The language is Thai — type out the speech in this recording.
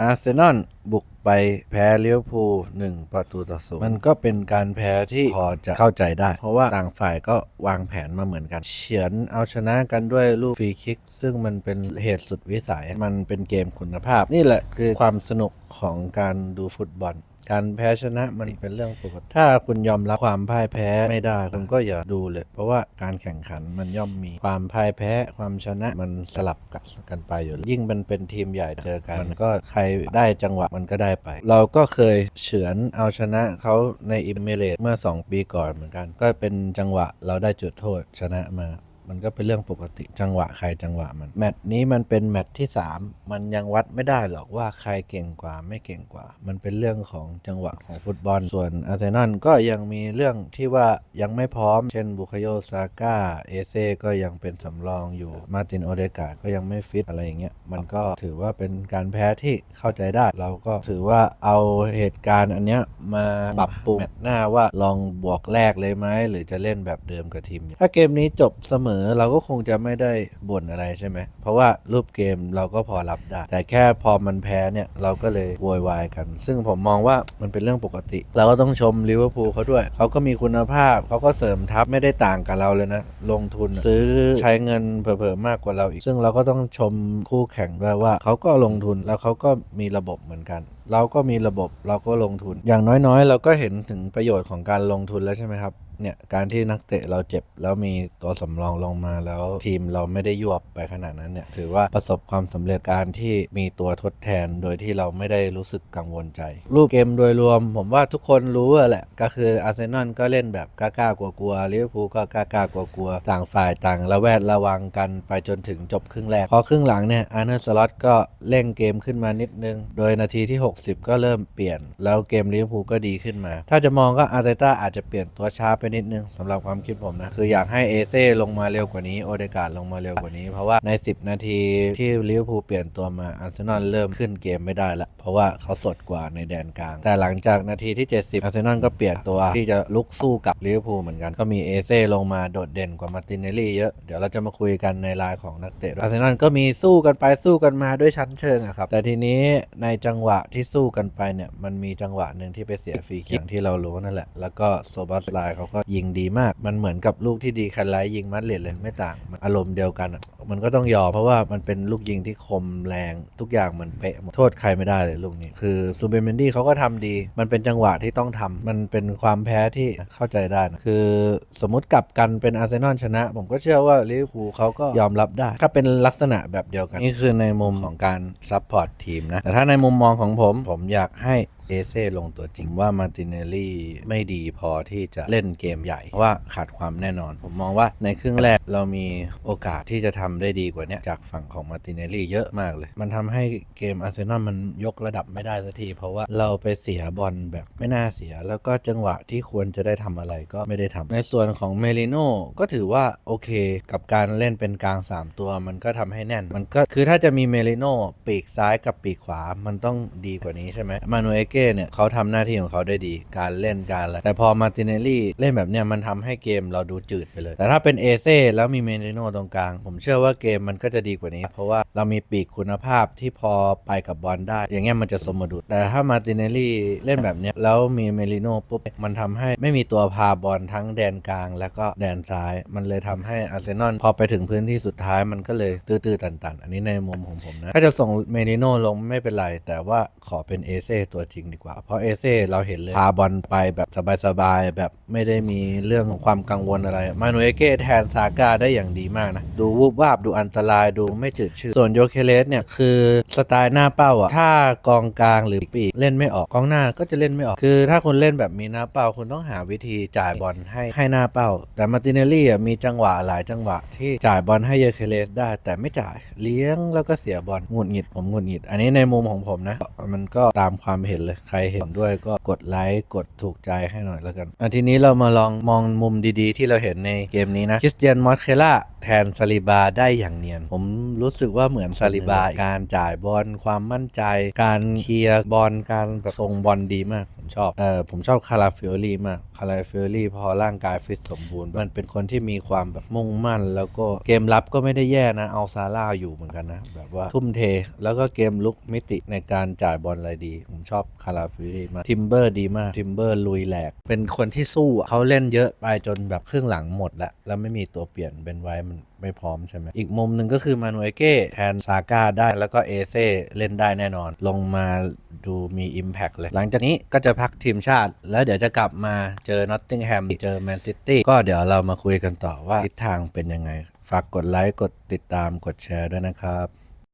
อาร์เซนอลบุกไปแพ้ลิเวอร์พูลหนึ่งประตูต่อศูนย์มันก็เป็นการแพ้ที่พอจะเข้าใจได้ เพราะว่าต่างฝ่ายก็วางแผนมาเหมือนกัน เฉือนเอาชนะกันด้วยลูกฟรีคิก ซึ่งมันเป็นเหตุสุดวิสัย มันเป็นเกมคุณภาพ นี่แหละคือความสนุกของการดูฟุตบอล การแพ้ชนะมันเป็นเรื่องปกติ ถ้าคุณยอมรับความพ่ายแพ้ไม่ได้คุณก็อย่าดูเลย เพราะว่าการแข่งขันมันย่อมมีความพ่ายแพ้ความชนะมันสลับกับกันไปอยู่แล้วยิ่งมันเป็นทีมใหญ่เจอกันมันก็ใครได้จังหวะมันก็ได้ไป เราก็เคยเฉือนเอาชนะเขาในอิมเมเรตเมื่อ 2 ปีก่อนเหมือนกัน ก็เป็นจังหวะเราได้จุดโทษชนะมา มันก็เป็นเรื่องปกติจังหวะใครจังหวะมัน แมตช์นี้มันเป็นแมตช์ที่ 3 มันยังวัดไม่ได้หรอกว่าใครเก่งกว่าไม่เก่งกว่า มันเป็นเรื่องของจังหวะของฟุตบอล ส่วนอาร์เซนอลก็ยังมีเรื่องที่ว่ายังไม่พร้อม เช่นบุคโยซาก้าเอเซ่ก็ยังเป็นสำรองอยู่มาตินโอเดกาก็ยังไม่ฟิตอะไรอย่างเงี้ยมันก็ถือว่าเป็นการแพ้ที่เข้าใจได้ เราก็ถือว่าเอาเหตุการณ์อันเนี้ยมาปรับปรุงแมตช์หน้าว่าลองบวกแรกเลยไหมหรือจะเล่นแบบเดิมกับทีม ถ้าเกมนี้จบเสมอเราก็คงจะไม่ได้บ่นอะไรใช่ไหม เพราะว่ารูปเกมเราก็พอรับได้ แต่แค่พอมันแพ้เนี่ยเราก็เลยโวยวายกัน ซึ่งผมมองว่ามันเป็นเรื่องปกติ เราก็ต้องชมลิเวอร์พูลเขาด้วย เขาก็มีคุณภาพ เขาก็เสริมทัพไม่ได้ต่างกับเราเลยนะ ลงทุนซื้อใช้เงินเผลอๆมากกว่าเราอีก ซึ่งเราก็ต้องชมคู่แข่งด้วยว่า เขาก็ลงทุนแล้วเขาก็มีระบบเหมือนกันเราก็มีระบบเราก็ลงทุน อย่างน้อยๆ เราก็เห็นถึงประโยชน์ของการลงทุนแล้วใช่ไหมครับ เนี่ยการที่นักเตะเราเจ็บแล้วมีตัวสำรองลงมาแล้วทีมเราไม่ได้ยวบไปขนาดนั้นเนี่ยถือว่าประสบความสำเร็จการที่มีตัวทดแทนโดยที่เราไม่ได้รู้สึกกังวลใจ รูปเกมโดยรวม ผมว่าทุกคนรู้แหละ ก็คืออาร์เซนอลก็เล่นแบบกล้ากลัวๆลิเวอร์พูลก็กล้าๆกลัวๆต่างฝ่ายต่างระแวดระวังกันไปจนถึงจบครึ่งแรกพอครึ่งหลังเนี่ยอาร์เนอร์สล็อตก็เร่งเกมขึ้นมานิดนึง โดยนาทีที่ 60 ก็เริ่มเปลี่ยน แล้วเกมลิเวอร์พูลก็ดีขึ้นมา ถ้าจะมองก็อาร์เตต้าอาจจะเปลี่ยนตัวช้าไปนิดนึงสำหรับความคิดผมนะ คืออยากให้เอเซ่ลงมาเร็วกว่านี้ โอเดกาดลงมาเร็วกว่านี้ เพราะว่าใน 10 นาทีที่ลิเวอร์พูลเปลี่ยนตัวมาอาร์เซนอลเริ่มขึ้นเกมไม่ได้ละ เพราะว่าเขาสดกว่าในแดนกลาง แต่หลังจากนาทีที่ 70อาร์เซนอลก็เปลี่ยนตัวที่จะลุกสู้กับลิเวอร์พูลเหมือนกัน ก็มีเอเซ่ลงมาโดดเด่นกว่ามาตินเนลลี่เยอะ เดี๋ยวเราจะมาคุยกันในรายของนักเตะอาร์เซนอลก็มีสู้กันไปสู้กันมาด้วยชั้นเชิงอะครับ แต่ทีนี้ในจังหวะที่สู้กันไปเนี่ย มันมีจังหวะหนึ่งที่ไปเสียฟรีคิกที่เรารู้นั่นแหละ แล้วก็โซบัสไลเขาก็ยิงดีมาก มันเหมือนกับลูกที่ดีคันไลท์ยิงมัดเลดเลยไม่ต่างมันอารมณ์เดียวกันอะ มันก็ต้องยอมเพราะว่ามันเป็นลูกยิงที่คมแรงทุกอย่างมันเป๊ะหมดโทษใครไม่ได้เลยลูกนี้ คือซูเปอร์เมนดี้เขาก็ทำดี มันเป็นจังหวะที่ต้องทำมันเป็นความแพ้ที่เข้าใจได้นะคือสมมติกลับกันเป็นอาร์เซนอลชนะ ผมก็เชื่อว่าลิเวอร์พูลเขาก็ยอมรับได้ ถ้าเป็นลักษณะแบบเดียวกัน นี่คือในมุมของการซัพพอร์ตทีมนะ แต่ถ้าในมุมมองของผมผมอยากให้เอเซ่ลงตัวจริงว่ามาร์ติเนลลี่ไม่ดีพอที่จะเล่นเกมใหญ่ เพราะว่าขาดความแน่นอน ผมมองว่าในครึ่งแรกเรามีโอกาสที่จะทำได้ดีกว่านี้จากฝั่งของมาร์ติเนลลี่เยอะมากเลย มันทำให้เกมอาร์เซนอลมันยกระดับไม่ได้สักที เพราะว่าเราไปเสียบอลแบบไม่น่าเสีย แล้วก็จังหวะที่ควรจะได้ทำอะไรก็ไม่ได้ทำในส่วนของเมลิโน่ก็ถือว่าโอเค กับการเล่นเป็นกลาง 3 ตัว มันก็ทำให้แน่น มันก็คือถ้าจะมีเมลิโน่ปีกซ้ายกับปีกขวามันต้องดีกว่านี้ใช่ไหมมานูเอเก้เนี่ยเขาทำหน้าที่ของเขาได้ดี การเล่นการอะไรแต่พอมาร์ติเนลลี่เล่นแบบเนี้ยมันทำให้เกมเราดูจืดไปเลย แต่ถ้าเป็นเอเซ่แล้วมีเมลิโน่ตรงกลาง ผมเชื่อว่าเกมมันก็จะดีกว่านี้ เพราะว่าเรามีปีกคุณภาพที่พอไปกับบอลได้ อย่างเงี้ยมันจะสมดุลแต่ถ้ามาติเนลลี่เล่นแบบเนี้ยแล้วมีเมลิโน่ปุ๊บมันทำให้ไม่มีตัวพาบอลทั้งแดนกลาง แล้วก็แดนซ้าย มันเลยทำให้อาร์เซนอลพอไปถึงพื้นที่สุดท้ายมันก็เลยตื้อๆตันๆ อันนี้ในมุมของผมนะถ้าจะส่งเมลิโน่ลงไม่เป็นไร แต่ว่าขอเป็นเอเซ่ตัวจริงดีกว่า เพราะเอเซ่เราเห็นเลยพาบอลไปแบบสบายๆแบบไม่ได้มีเรื่องของความกังวลอะไร มานูเอเก้แทนซาก้าได้อย่างดีมากนะ ดูวูบวาบดูอันตรายดูไม่จืดชืดส่วนโยเคเลสเนี่ยคือสไตล์หน้าเป้าอะถ้ากองกลางหรือปีกเล่นไม่ออกกองหน้าก็จะเล่นไม่ออก คือ ถ้าคุณเล่นแบบมีหน้าเป้าคุณต้องหาวิธีจ่ายบอลให้ให้หน้าเป้า แต่มาติเนลลี่อะมีจังหวะหลายจังหวะ ที่จ่ายบอลให้โยเคเลสได้ แต่ไม่จ่ายเลี้ยงแล้วก็เสียบอลหงุดหงิดผมหงุดหงิด อันนี้ในมุมของผมนะ มันก็ตามความเห็นเลยใครเห็นด้วยก็กดไลค์กดถูกใจให้หน่อยแล้วกันอันทีนี้เรามาลองมองมุมดีๆ ที่เราเห็นในเกมนี้นะคริสเตียนมอสเคล่าแทนซาลิบาได้อย่างเนียน ผมรู้สึกว่าเหมือนซาลิบาการจ่ายบอลความมั่นใจ การเคลียร์บอลการแบบทรงบอลดีมากผม ชอบเออผมชอบคาราฟิโอลีมากคาราฟิโอลีพอร่างกายฟิตสมบูรณ์ มันเป็นคนที่มีความแบบมุ่งมั่น แล้วก็เกมรับก็ไม่ได้แย่นะ เอาซาร่าอยู่เหมือนกันนะ แบบว่าทุ่มเท แล้วก็เกมลุกมิติในการจ่ายบอลอะไรดี ผมชอบคาราฟิโอลีมากทิมเบอร์ดีมากทิมเบอร์ลุยแหลก เป็นคนที่สู้เขาเล่นเยอะไปจนแบบครึ่งหลังหมดแล้วแล้วไม่มีตัวเปลี่ยนเป็นไว้มัน ไม่พร้อมใช่ไหมอีกมุมหนึ่งก็คือมานูเอเก้แทนซาก้าได้แล้วก็เอเซ่เล่นได้แน่นอน ลงมาดูมี Impact เลย หลังจากนี้ก็จะพักทีมชาติ แล้วเดี๋ยวจะกลับมาเจอนอตติงแฮมเจอแมนซิตี้ก็เดี๋ยวเรามาคุยกันต่อว่าทิศทางเป็นยังไง ฝากกดไลค์กดติดตามกดแชร์ด้วยนะครับ